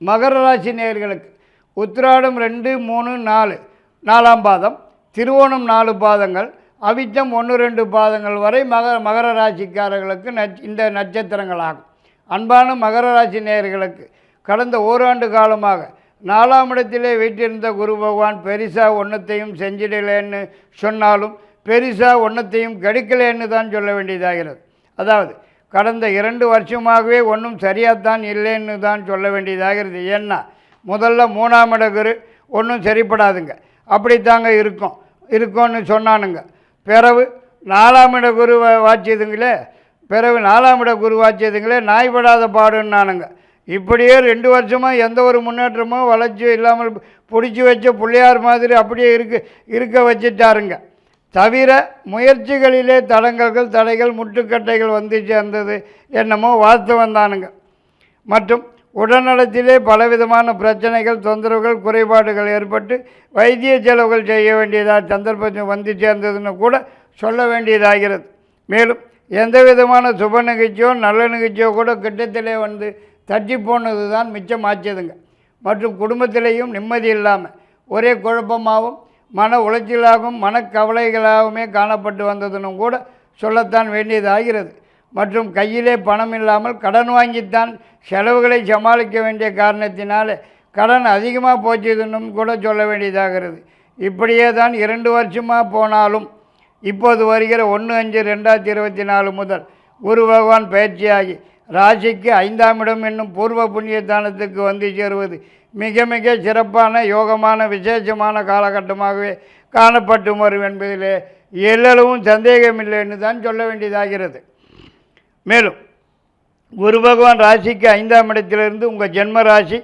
மகர ராசி நேயர்களுக்கு உத்திராடம் ரெண்டு மூணு நாலு. நாலாம் பாதம். திருவோணம் நாலு பாதங்கள். அவித்தம் ஒன்று ரெண்டு பாதங்கள் வரை மக மகர ராசிக்காரர்களுக்கு நட்ச இந்த நட்சத்திரங்களாகும். அன்பான மகர ராசி நேயர்களுக்கு கடந்த ஓராண்டு காலமாக நாலாம் இடத்திலே வீட்டிருந்த குரு பகவான் பெரிசாக ஒன்றத்தையும் செஞ்சிடலேன்னு சொன்னாலும் பெரிசாக ஒன்றத்தையும் கெடுக்கலேன்னு தான் சொல்ல வேண்டியதாகிறது. அதாவது கடந்த இரண்டு வருஷமாகவே ஒன்றும் சரியாகத்தான் இல்லைன்னு தான் சொல்ல வேண்டியதாகிறது ஏன்னா முதல்ல மூணாம் இட குரு ஒன்றும் சரிப்படாதுங்க. அப்படித்தாங்க இருக்கும். இருக்கும்னு சொன்னானுங்க. பிறகு நாலாம் இட குரு வாச்சியதுங்களே பிறகு நாலாம் இட குரு வாச்சியதுங்களே நாய்படாத பாடுன்னானுங்க. இப்படியே ரெண்டு வருஷமாக எந்த ஒரு முன்னேற்றமும் வளர்ச்சியும் இல்லாமல் பிடிச்சி வச்ச பிள்ளையார் மாதிரி அப்படியே இருக்க இருக்க வச்சுட்டாருங்க. தவிர முயற்சிகளிலே தடங்கல்கள் தடைகள் முட்டுக்கட்டைகள் வந்து சேர்ந்தது என்னமோ வாழ்த்து வந்தானுங்க மற்றும் உடல்நலத்திலே பலவிதமான பிரச்சனைகள் தொந்தரவுகள் குறைபாடுகள் ஏற்பட்டு வைத்திய செலவுகள் செய்ய வேண்டியதாக சந்தர்ப்பம் வந்து சேர்ந்ததுன்னு கூட சொல்ல வேண்டியதாகிறது. மேலும் எந்த விதமான சுப நிகழ்ச்சியோ நல்ல நிகழ்ச்சியோ கூட கிட்டத்திலே வந்து தட்டி போனது தான் மிச்சமாச்சதுங்க. மற்றும் குடும்பத்திலேயும் நிம்மதி இல்லாமல் ஒரே குழப்பமாகவும் மன உளைச்சலாகவும் மனக்கவலைகளாகவுமே காணப்பட்டு வந்ததுன்னு கூட சொல்லத்தான் வேண்டியதாகிறது. மற்றும் கையிலே பணம் இல்லாமல் கடன் வாங்கித்தான் செலவுகளை சமாளிக்க வேண்டிய காரணத்தினால் கடன் அதிகமாக போச்சுதுன்னும் கூட சொல்ல வேண்டியதாகிறது. இப்படியே தான் இரண்டு வருஷமாக போனாலும் இப்போது வருகிற ஒன்று அஞ்சு ரெண்டாயிரத்தி இருபத்தி நாலு முதல் குரு பகவான் பயிற்சியாகி ராசிக்கு ஐந்தாம் இடம் என்னும் பூர்வ புண்ணிய தானத்துக்கு வந்து சேருவது மிக மிக சிறப்பான யோகமான விசேஷமான காலகட்டமாகவே காணப்பட்டு வரும் என்பதிலே எல்லளவும் சந்தேகமில்லைன்னு தான் சொல்ல வேண்டியதாகிறது. மேலும் குரு பகவான் ராசிக்கு ஐந்தாம் இடத்திலிருந்து உங்கள் ஜென்ம ராசி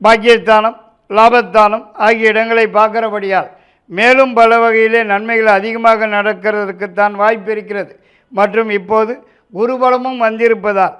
பாக்கியஸ்தானம் லாபஸ்தானம் ஆகிய இடங்களை பார்க்குறபடியால் மேலும் பல வகையிலே நன்மைகள் அதிகமாக நடக்கிறதுக்குத்தான் வாய்ப்பு இருக்கிறது. மற்றும் இப்போது குருபலமும் வந்திருப்பதால்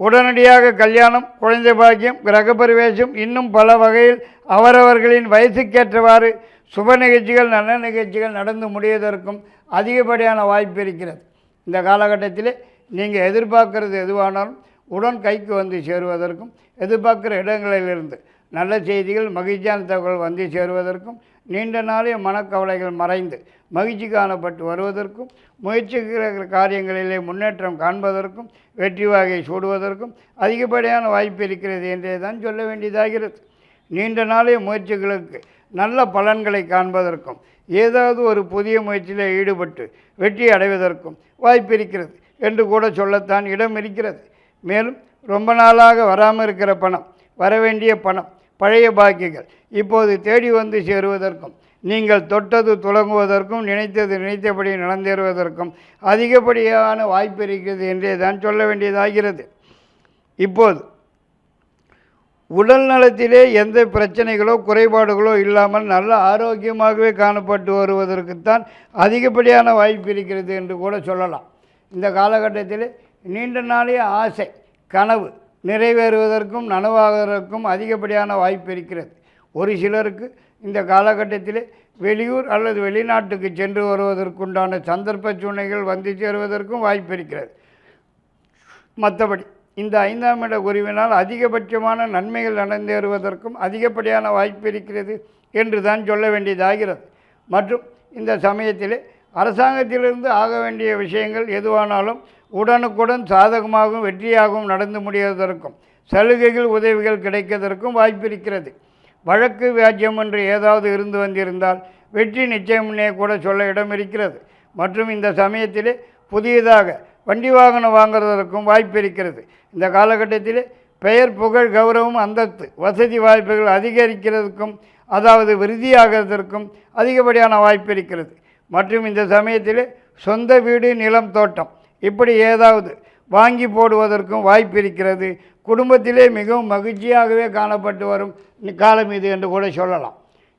உடனடியாக கல்யாணம் குழந்தை பாக்கியம் கிரகப்பிரவேசம் இன்னும் பல வகையில் அவரவர்களின் வயசுக்கேற்றவாறு சுப நிகழ்ச்சிகள் நல்ல நிகழ்ச்சிகள் நடந்து முடிவதற்கும் அதிகப்படியான வாய்ப்பு இருக்கிறது. இந்த காலகட்டத்தில் நீங்கள் எதிர்பார்க்கறது எதுவானாலும் உடன் கைக்கு வந்து சேருவதற்கும் எதிர்பார்க்குற இடங்களிலிருந்து நல்ல செய்திகள் மகிழ்ச்சியான தகவல் வந்து சேருவதற்கும் நீண்ட நாளைய மனக்கவலைகள் மறைந்து மகிழ்ச்சி காணப்பட்டு வருவதற்கும் முயற்சிக்கிற காரியங்களிலே முன்னேற்றம் காண்பதற்கும் வெற்றி வாகை சூடுவதற்கும் அதிகப்படியான வாய்ப்பு இருக்கிறது என்றே தான் சொல்ல வேண்டியதாகிறது. நீண்ட நாளைய முயற்சிகளுக்கு நல்ல பலன்களை காண்பதற்கும் ஏதாவது ஒரு புதிய முயற்சியில் ஈடுபட்டு வெற்றி அடைவதற்கும் வாய்ப்பு இருக்கிறது என்று கூட சொல்லத்தான் இடம் இருக்கிறது. மேலும் ரொம்ப நாளாக வராமல் இருக்கிற பணம் வரவேண்டிய பணம் பழைய பாக்கியங்கள். இப்போது தேடி வந்து சேருவதற்கும் நீங்கள் தொட்டது துலங்குவதற்கும் நினைத்தது நினைத்தபடி நடந்தேறுவதற்கும் அதிகப்படியான வாய்ப்பு இருக்கிறது என்றே தான் சொல்ல வேண்டியதாகிறது. இப்போது உடல் நலத்திலே எந்த பிரச்சனைகளோ குறைபாடுகளோ இல்லாமல் நல்ல ஆரோக்கியமாகவே காணப்பட்டு வருவதற்குத்தான் அதிகப்படியான வாய்ப்பு இருக்கிறது என்று கூட சொல்லலாம். இந்த காலகட்டத்தில் நீண்ட நாளைய ஆசை கனவு நிறைவேறுவதற்கும் நனவாகுவதற்கும் அதிகப்படியான வாய்ப்பு இருக்கிறது. ஒரு சிலருக்கு இந்த காலகட்டத்திலே வெளியூர் அல்லது வெளிநாட்டுக்கு சென்று வருவதற்குண்டான சந்தர்ப்ப சூழ்நிலைகள் வந்து சேருவதற்கும் வாய்ப்பு இருக்கிறது. மற்றபடி இந்த ஐந்தாம் இட குருவினால் அதிகபட்சமான நன்மைகள் நடந்தேறுவதற்கும் அதிகப்படியான வாய்ப்பு இருக்கிறது என்று தான் சொல்ல வேண்டியதாகிறது. மற்றும் இந்த சமயத்திலே அரசாங்கத்திலிருந்து ஆக வேண்டிய விஷயங்கள் எதுவானாலும் உடனுக்குடன் சாதகமாகவும் வெற்றியாகவும் நடந்து முடிவதற்கும் சலுகைகள் உதவிகள் கிடைப்பதற்கும் வாய்ப்பிருக்கிறது வழக்கு வியாஜ்யம் என்று ஏதாவது இருந்து வந்திருந்தால் வெற்றி நிச்சயம்னே கூட சொல்ல இடம் இருக்கிறது. மற்றும் இந்த சமயத்திலே புதியதாக வண்டி வாகனம் வாங்குவதற்கும் வாய்ப்பு இருக்கிறது. இந்த காலகட்டத்திலே பெயர் புகழ் கௌரவம் அந்தஸ்து வசதி வாய்ப்புகள் அதிகரிக்கிறதுக்கும் அதாவது விருதியாகிறதற்கும் அதிகப்படியான வாய்ப்பு இருக்கிறது. மற்றும் இந்த சமயத்தில் சொந்த வீடு நிலம் தோட்டம் இப்படி ஏதாவது வாங்கி போடுவதற்கும் வாய்ப்பு இருக்கிறது. குடும்பத்திலே மிகவும் மகிழ்ச்சியாகவே காணப்பட்டு வரும் காலம் இது என்று கூட சொல்லலாம்.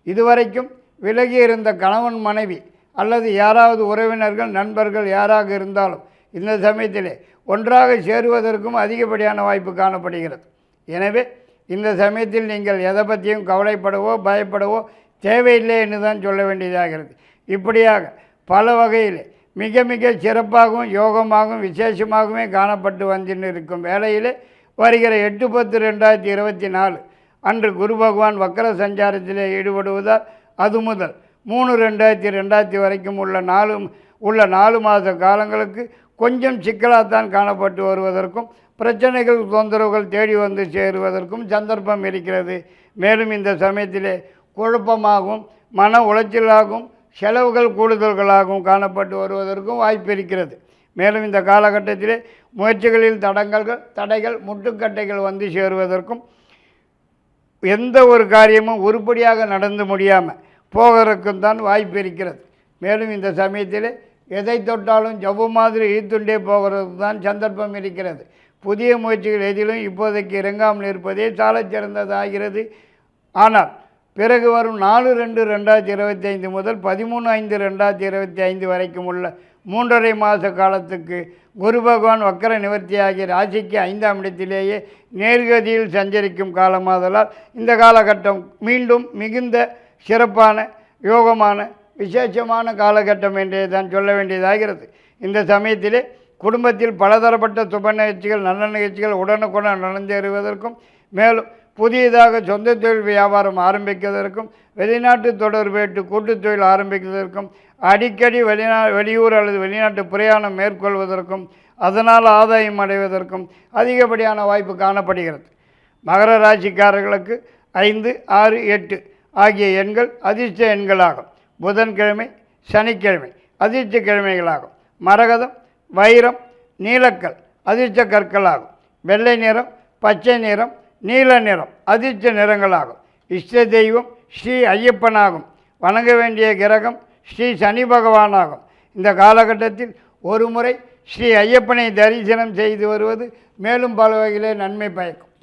இதுவரைக்கும் விலகி இருந்த கணவன் மனைவி அல்லது யாராவது உறவினர்கள் நண்பர்கள் யாராக இருந்தாலும் இந்த சமயத்திலே ஒன்றாக சேருவதற்கும் அதிகப்படியான வாய்ப்பு காணப்படுகிறது. எனவே இந்த சமயத்தில் நீங்கள் எதை பற்றியும் கவலைப்படவோ பயப்படவோ தேவையில்லை என்று தான் சொல்ல வேண்டியதாகிறது. இப்படியாக பல வகையில் மிக மிக சிறப்பாகவும் யோகமாகவும் விசேஷமாகவுமே காணப்பட்டு வந்துன்னு இருக்கும் வேளையில் வருகிற எட்டு பத்து ரெண்டாயிரத்தி இருபத்தி நாலு. அன்று குரு பகவான் வக்கர சஞ்சாரத்தில் ஈடுபடுவதால் அது முதல். மூணு ரெண்டாயிரத்தி ரெண்டாயிரத்தி வரைக்கும் உள்ள நாலு உள்ள நாலு மாத காலங்களுக்கு கொஞ்சம் சிக்கலாகத்தான் காணப்பட்டு வருவதற்கும் பிரச்சனைகள் தொந்தரவுகள் தேடி வந்து சேருவதற்கும் சந்தர்ப்பம் இருக்கிறது. மேலும் இந்த சமயத்திலே குழப்பமாகவும் மன உளைச்சலாகவும் செலவுகள் கூடுதல்களாகவும் காணப்பட்டு வருவதற்கும் வாய்ப்பு இருக்கிறது. மேலும் இந்த காலகட்டத்திலே முயற்சிகளில் தடங்கல்கள் தடைகள் முட்டுக்கட்டைகள் வந்து சேருவதற்கும் எந்த ஒரு காரியமும் உருப்படியாக நடந்து முடியாமல் போகிறதுக்கும் தான் வாய்ப்பு இருக்கிறது. மேலும் இந்த சமயத்தில் எதை தொட்டாலும் ஜவ்வு மாதிரி இழுத்துண்டே போகிறது தான் சந்தர்ப்பம் இருக்கிறது. புதிய முயற்சிகள் எதிலும் இப்போதைக்கு இறங்காமல் இருப்பதே சாலச் சிறந்ததாகிறது ஆனால் பிறகு வரும் நாலு ரெண்டு ரெண்டாயிரத்தி இருபத்தி ஐந்து முதல் பதிமூணு ஐந்து ரெண்டாயிரத்தி இருபத்தி ஐந்து வரைக்கும் உள்ள மூன்றரை மாத காலத்துக்கு குரு பகவான் வக்கர நிவர்த்தியாகிய ராசிக்கு ஐந்தாம் இடத்திலேயே நேர்கதியில் சஞ்சரிக்கும் காலமாதலால் இந்த காலகட்டம் மீண்டும் மிகுந்த சிறப்பான யோகமான விசேஷமான காலகட்டம் என்றே தான் சொல்ல வேண்டியதாகிறது. இந்த சமயத்திலே குடும்பத்தில் பலதரப்பட்ட சுப நிகழ்ச்சிகள் நல்ல நிகழ்ச்சிகள் உடனுக்குடன் நடந்தேறுவதற்கும் மேலும் புதியதாக சொந்த தொழில் வியாபாரம் ஆரம்பிப்பதற்கும் வெளிநாட்டு தொடர்பேட்டு கூட்டுத் தொழில் ஆரம்பிக்கிறதற்கும் அடிக்கடி வெளிநா வெளியூர் அல்லது வெளிநாட்டு பிரயாணம் மேற்கொள்வதற்கும் அதனால் ஆதாயம் அடைவதற்கும் அதிகப்படியான வாய்ப்பு காணப்படுகிறது. மகர ராசிக்காரர்களுக்கு ஐந்து ஆறு எட்டு ஆகிய எண்கள் அதிர்ஷ்ட எண்களாகும். புதன்கிழமை சனிக்கிழமை அதிர்ஷ்ட கிழமைகளாகும். மரகதம் வைரம் நீலக்கல் அதிர்ஷ்ட கற்களாகும். வெள்ளை நிறம் பச்சை நிறம் நீல நிறம் அதிர்ஷ்ட நிறங்களாகும். இஷ்ட தெய்வம் ஸ்ரீ ஐயப்பனாகும். வணங்க வேண்டிய கிரகம் ஸ்ரீ சனி பகவானாகும். இந்த காலகட்டத்தில் ஒரு முறை ஸ்ரீ ஐயப்பனை தரிசனம் செய்து வருவது மேலும் பல வகையிலே நன்மை பயக்கும்.